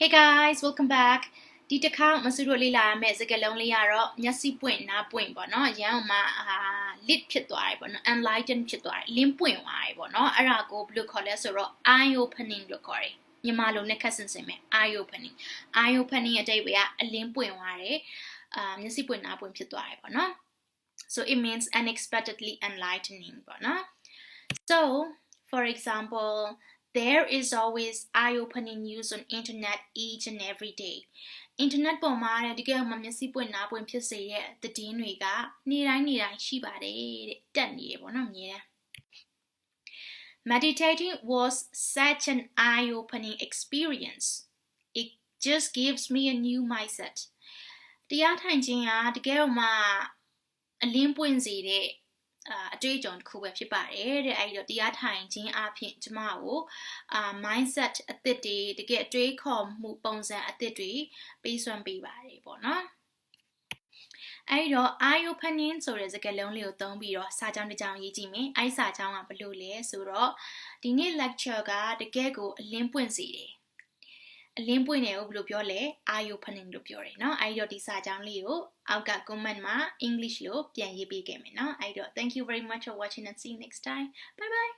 Hey guys, welcome back. ဒီတစ်ခါမဆူတို့လေ့လာရမယ့်စကားလုံးလေးကတော့မျက်စိပွင့်နားပွင့်ပေါ့နော်။ရန်အောင်မှာအာ lit ဖြစ်သွားတယ်ပေါ့နော်။ enlighten ဖြစ်သွားတယ်။လင်းပွင့်သွားတယ်ပေါ့နော်။အဲ့ဒါကိုဘယ်လိုခေါ်လဲဆိုတော့ eye opening လို့ခေါ်တယ်။မြန်မာလိုနဲ့ခက်ဆင်ဆင်ပဲ eye opening eye opening အတိတ်ကအလင်းပွင့်သွားတယ်။အာမျက်စိပွင့်နားပွင့်ဖြစ်သွားတယ်ပေါ့နော်။ So it means unexpectedly enlightening ပေါ့နော်။ So for example there is always eye-opening news on internet each and every day internet ပေါ်မှာတဲ့တကယ်မှမျက်စိပွင့်နားပွင့်ဖြစ်စေတဲ့သတင်းတွေကနေ့တိုင်းနေ့တိုင်းရှိပါတယ်တဲ့တက်နေရပေါ့နော်မြဲတမ်း Meditating was such an eye-opening experience it just gives me a new mindset တရားထိုင်ခြင်းကတကယ်မှအလင်းပွင့်စေတဲ့ အအတွေ့အကြုံတစ်ခုပဲဖြစ်ပါတယ်တဲ့အဲဒီတော့တရားထိုင်ခြင်းအပြင်ကျမကိုအာ mindset အသစ်တွေတကယ်အတွေးခေါ်မှုပုံစံအသစ်တွေပေးစွမ်းပေးပါတယ်ပေါ့နော်အဲဒီတော့ eye opening ဆိုတဲ့စကားလုံးလေးကိုသုံးပြီးတော့စာကြောင်းတစ်ကြောင်းရေးကြည့်မယ်အဲဒီစာကြောင်းကဘယ်လိုလဲဆိုတော့ဒီနေ့ lecture ကတကယ်ကိုအလင်းပွင့်စေတယ် အလင်းပွင့်တယ်ကိုဘယ်လိုပြောလဲ eye opening လို့ပြောတယ်เนาะအဲဒီတော့ဒီစာကြောင်းလေးကိုအောက်က comment မှာ English လို့ပြန်ရေးပေးခဲ့မယ်เนาะအဲဒီတော့ thank you very much for watching and see you next time bye bye